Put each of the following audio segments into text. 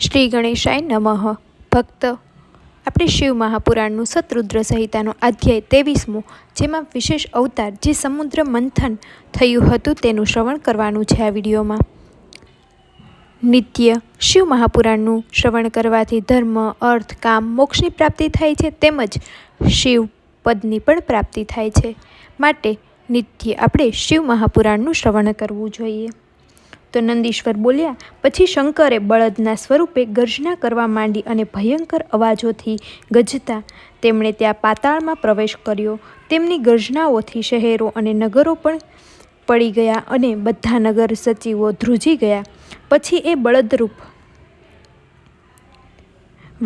શ્રી ગણેશાય નમઃ. ભક્ત. આપણે શિવ મહાપુરાણનું સતરુદ્ર સંહિતાનો અધ્યાય ત્રેવીસમો, જેમાં વિશેષ અવતાર જે સમુદ્ર મંથન થયું હતું તેનું શ્રવણ કરવાનું છે આ વિડીયોમાં. નિત્ય. શિવ મહાપુરાણનું શ્રવણ કરવાથી ધર્મ, અર્થ, કામ, મોક્ષની પ્રાપ્તિ થાય છે તેમજ શિવ પદની પણ પ્રાપ્તિ થાય છે. માટે નિત્ય આપણે શિવ મહાપુરાણનું શ્રવણ કરવું જોઈએ. તો નંદીશ્વર બોલ્યા, પછી શંકરે બળદના સ્વરૂપે ગર્જના કરવા માંડી અને ભયંકર અવાજોથી ગજતા. તેમણે ત્યાં પાતાળમાં પ્રવેશ કર્યો. તેમની ગર્જનાઓથી શહેરો અને નગરો પણ પડી ગયા અને બધા નગર સચિવો ધ્રુજી ગયા. પછી એ બળદરૂપ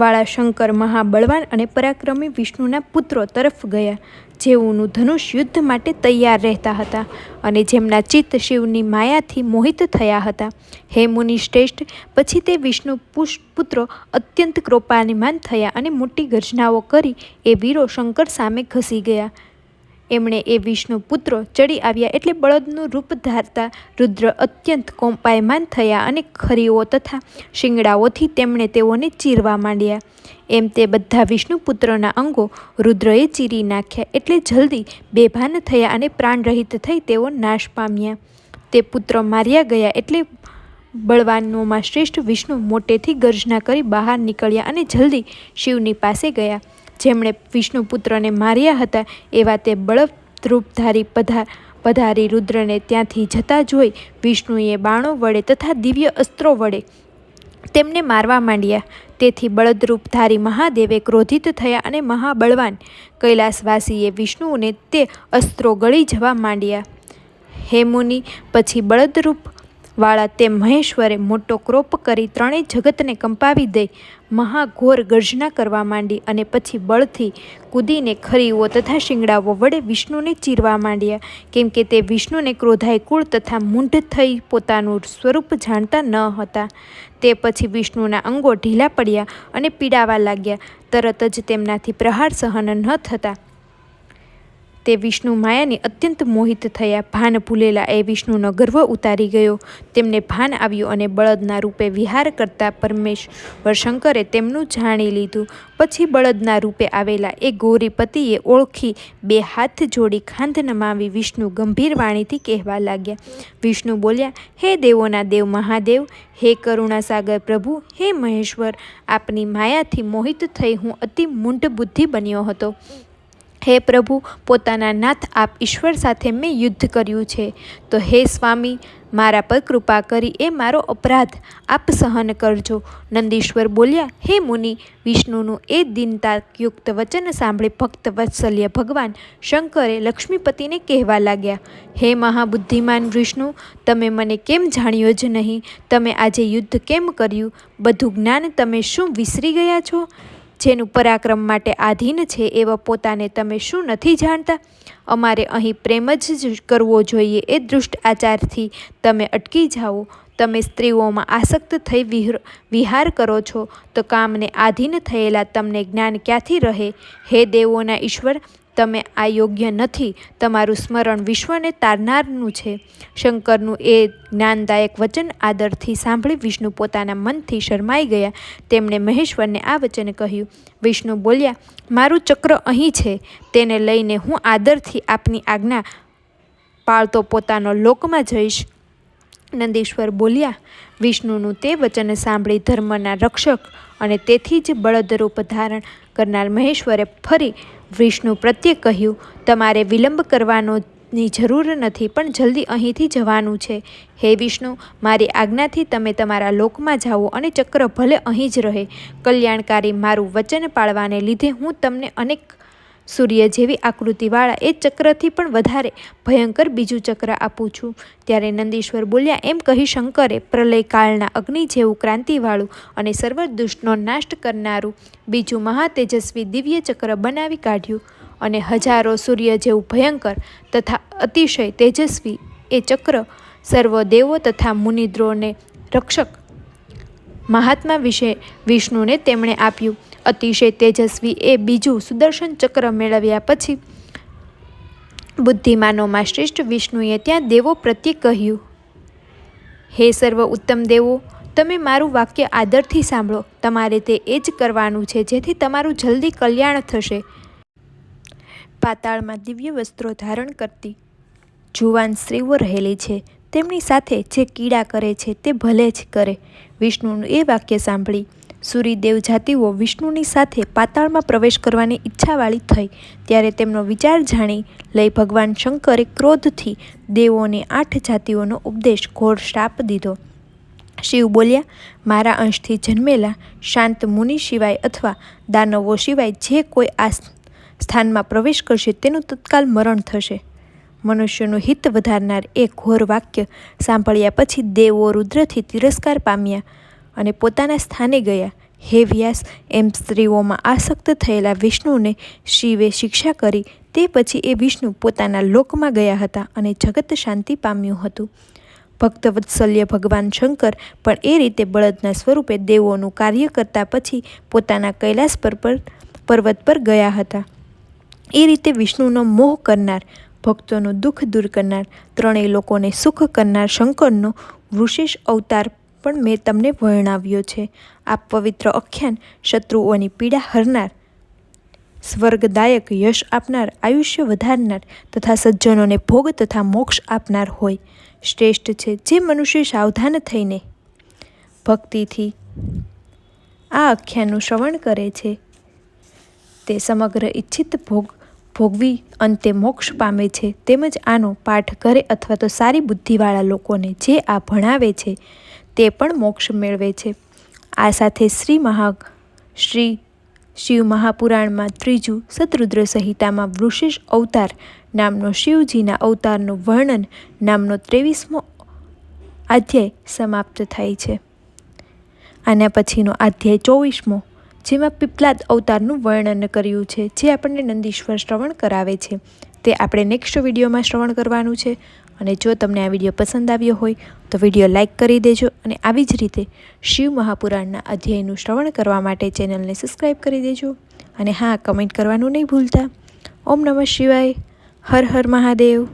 વાળા શંકર મહાબળવાન અને પરાક્રમી વિષ્ણુના પુત્રો તરફ ગયા, જેઓનું ધનુષ યુદ્ધ માટે તૈયાર રહેતા હતા અને જેમના ચિત્ત શિવની માયાથી મોહિત થયા હતા. હે મુનિ શ્રેષ્ઠ, પછી તે વિષ્ણુ પુત્રો અત્યંત કૃપાનિમાન થયા અને મોટી ગર્જનાઓ કરી, એ વીરો શંકર સામે ઘસી ગયા. એમણે એ વિષ્ણુ પુત્રો ચડી આવ્યા એટલે બળદનું રૂપ ધારતા રુદ્ર અત્યંત કોંપાયમાન થયા અને ખરીઓ તથા શિંગડાઓથી તેમણે તેઓને ચીરવા માંડ્યા. એમ તે બધા વિષ્ણુપુત્રના અંગો રુદ્રએ ચીરી નાખ્યા એટલે જલ્દી બેભાન થયા અને પ્રાણરહિત થઈ તેઓ નાશ પામ્યા. તે પુત્ર માર્યા ગયા એટલે બળવાનોમાં શ્રેષ્ઠ વિષ્ણુ મોટેથી ગર્જના કરી બહાર નીકળ્યા અને જલ્દી શિવની પાસે ગયા. જેમણે વિષ્ણુપુત્રને માર્યા હતા, એવા તે બળદરૂપધારી પધાર પધારી રુદ્રને ત્યાંથી જતા જોઈ વિષ્ણુએ બાણો વડે તથા દિવ્ય અસ્ત્રો વડે તેમને મારવા માંડ્યા. તેથી બળદરૂપધારી મહાદેવે ક્રોધિત થયા અને મહાબળવાન કૈલાસવાસીએ વિષ્ણુને તે અસ્ત્રો ગળી જવા માંડ્યા. હે મુનિ, પછી બળદરૂપ વાળા તે મહેશ્વરે મોટો ક્રોપ કરી ત્રણેય જગતને કંપાવી દઈ, મહાઘોર ગર્જના કરવા માંડી અને પછી બળથી કૂદીને ખરીઓ તથા શિંગડાઓ વડે વિષ્ણુને ચીરવા માંડ્યા. કેમ કે તે વિષ્ણુને ક્રોધાય કુળ તથા મૂંઢ થઈ પોતાનું સ્વરૂપ જાણતા ન હતા. તે પછી વિષ્ણુના અંગો ઢીલા પડ્યા અને પીડાવા લાગ્યા. તરત જ તેમનાથી પ્રહાર સહન ન થતા. તે વિષ્ણુ માયાની અત્યંત મોહિત થયા ભાન ભૂલેલા એ વિષ્ણુનો ગર્વ ઉતારી ગયો. તેમને ભાન આવ્યું અને બળદના રૂપે વિહાર કરતા પરમેશ્વર શંકરે તેમનું જાણી લીધું. પછી બળદના રૂપે આવેલા એ ગૌરીપતિએ ઓળખી બે હાથ જોડી ખાંધ નમાવી વિષ્ણુ ગંભીર વાણીથી કહેવા લાગ્યા. વિષ્ણુ બોલ્યા, હે દેવોના દેવ મહાદેવ, હે કરુણાસાગર પ્રભુ, હે મહેશ્વર, આપની માયાથી મોહિત થઈ હું અતિ મૂંઢ બુદ્ધિ બન્યો હતો. હે પ્રભુ પોતાના નાથ આપ ઈશ્વર સાથે મેં યુદ્ધ કર્યું છે. તો હે સ્વામી, મારા પર કૃપા કરી એ મારો અપરાધ આપ સહન કરજો. નંદીશ્વર બોલ્યા, હે મુનિ, વિષ્ણુનું એ દિનતાયુક્ત વચન સાંભળી ભક્ત વત્સલ્ય ભગવાન શંકરે લક્ષ્મીપતિને કહેવા લાગ્યા, હે મહાબુદ્ધિમાન વિષ્ણુ, તમે મને કેમ જાણ્યો જ નહીં? તમે આજે યુદ્ધ કેમ કર્યું? બધું જ્ઞાન તમે શું વિસરી ગયા છો? જેનું પરાક્રમ માટે આધીન છે એવા પોતાને તમે શું નથી જાણતા? અમારે અહીં પ્રેમ જ કરવો જોઈએ એ દૃષ્ટ આચારથી તમે અટકી જાઓ. તમે સ્ત્રીઓમાં આસક્ત થઈ વિહાર કરો છો તો કામને આધીન થયેલા તમને જ્ઞાન ક્યાંથી રહે? હે દેવોના ઈશ્વર તમે આ યોગ્ય નથી, તમારું સ્મરણ વિશ્વને તારનારનું છે. શંકરનું એ જ્ઞાનદાયક વચન આદરથી સાંભળી વિષ્ણુ પોતાના મનથી શરમાઈ ગયા. તેમણે મહેશ્વરને આ વચન કહ્યું, વિષ્ણુ બોલ્યા, મારું ચક્ર અહીં છે. તેને લઈને હું આદરથી આપની આજ્ઞા પાળતો પોતાનો લોકમાં જઈશ. નંદીશ્વર બોલ્યા, વિષ્ણુનું તે વચન સાંભળી ધર્મના રક્ષક અને તેથી જ બળદરૂપ ધારણ કરનાર મહેશ્વરે ફરી વિષ્ણુ પ્રત્યે કહ્યું, તમારે વિલંબ કરવાનો ની જરૂર નથી, પણ જલ્દી અહીંથી જવાનું છે. હે વિષ્ણુ, મારી આજ્ઞાથી તમે તમારા લોકમાં જાઓ અને ચક્ર ભલે અહીં જ રહે. કલ્યાણકારી મારું વચન પાળવાને લીધે હું તમને અનેક સૂર્ય જેવી આકૃતિવાળા એ ચક્રથી પણ વધારે ભયંકર બીજું ચક્ર આપું છું. ત્યારે નંદીશ્વર બોલ્યા, એમ કહી શંકરે પ્રલયકાળના અગ્નિ જેવું ક્રાંતિવાળું અને સર્વ દુષ્ટનો નાશ કરનારું બીજું મહાતેજસ્વી દિવ્ય ચક્ર બનાવી કાઢ્યું અને હજારો સૂર્ય જેવું ભયંકર તથા અતિશય તેજસ્વી એ ચક્ર સર્વ દેવો તથા મુનિદ્રોને રક્ષક મહાત્મા વિશે વિષ્ણુને તેમણે આપ્યું. અતિશય તેજસ્વી એ બીજું સુદર્શન ચક્ર મેળવ્યા પછી બુદ્ધિમાનોમાં શ્રેષ્ઠ વિષ્ણુએ ત્યાં દેવો પ્રત્યે કહ્યું, હે સર્વ ઉત્તમ દેવો, તમે મારું વાક્ય આદરથી સાંભળો. તમારે તે એ જ કરવાનું છે જેથી તમારું જલ્દી કલ્યાણ થશે. પાતાળમાં દિવ્ય વસ્ત્રો ધારણ કરતી જુવાન સ્ત્રીઓ રહેલી છે. તેમની સાથે જે કીડા કરે છે તે ભલે જ કરે. વિષ્ણુનું એ વાક્ય સાંભળી સૂર્યદેવ જાતિઓ વિષ્ણુની સાથે પાતાળમાં પ્રવેશ કરવાની ઈચ્છાવાળી થઈ. ત્યારે તેમનો વિચાર જાણી લઈ ભગવાન શંકરે ક્રોધથી દેવોને આઠ જાતિઓનો ઉપદેશ ઘોર શ્રાપ દીધો. શિવ બોલ્યા, મારા અંશથી જન્મેલા શાંત મુનિ સિવાય અથવા દાનવો સિવાય જે કોઈ આ સ્થાનમાં પ્રવેશ કરશે તેનું તત્કાલ મરણ થશે. મનુષ્યનું હિત વધારનાર એ ઘોર વાક્ય સાંભળ્યા પછી દેવો રુદ્રથી તિરસ્કાર પામ્યા. અને પોતાના સ્થાને ગયા. હે વ્યાસ, એમ સ્ત્રીઓમાં આસક્ત થયેલા વિષ્ણુને શિવે શિક્ષા કરી. તે પછી એ વિષ્ણુ પોતાના લોકમાં ગયા હતા અને જગત શાંતિ પામ્યું હતું. ભક્તવત્સલ્ય ભગવાન શંકર પણ એ રીતે બળદના સ્વરૂપે દેવોનું કાર્ય કરતા પછી પોતાના કૈલાસ પર પર પર્વત પર ગયા હતા. એ રીતે વિષ્ણુનો મોહ કરનાર, ભક્તોનું દુઃખ દૂર કરનાર, ત્રણેય લોકોને સુખ કરનાર શંકરનો વૃશેષ અવતાર પણ મેં તમને વર્ણવ્યો છે. આ પવિત્ર આખ્યાન શત્રુઓની પીડા હરનાર, સ્વર્ગદાયક યશ આપનાર, આયુષ્ય વધારનાર તથા સજ્જનોને ભોગ તથા મોક્ષ આપનાર હોય. શ્રેષ્ઠ છે જે મનુષ્ય સાવધાન થઈને ભક્તિથી આ આખ્યાનનું શ્રવણ કરે છે. તે સમગ્ર ઈચ્છિત ભોગ ભોગવી અંતે મોક્ષ પામે છે. તેમજ આનો પાઠ કરે અથવા તો સારી બુદ્ધિવાળા લોકોને જે આ ભણાવે છે. તે પણ મોક્ષ મેળવે છે. આ સાથે શ્રી મહા, શ્રી શિવ મહાપુરાણમાં ત્રીજું સતરુદ્ર સંહિતામાં વૃષિષ અવતાર નામનો શિવજીના અવતારનું વર્ણન નામનો ત્રેવીસમો અધ્યાય સમાપ્ત થાય છે. આના પછીનો અધ્યાય ચોવીસમો, જેમાં પીપલાદ અવતારનું વર્ણન કર્યું છે, જે આપણને નંદીશ્વર શ્રવણ કરાવે છે. તે આપણે નેક્સ્ટ વિડીયોમાં શ્રવણ કરવાનું છે. અને જો તમને આ વીડિયો પસંદ આવ્યો હોય, તો વીડિયો લાઇક કરી દેજો અને આવી જ રીતે શિવ મહાપુરાણના અધ્યાયનું શ્રવણ કરવા માટે ચેનલને સબસ્ક્રાઈબ કરી દેજો. અને હા, કમેન્ટ કરવાનું નહીં ભૂલતા. ઓમ નમઃ શિવાય. હર હર મહાદેવ.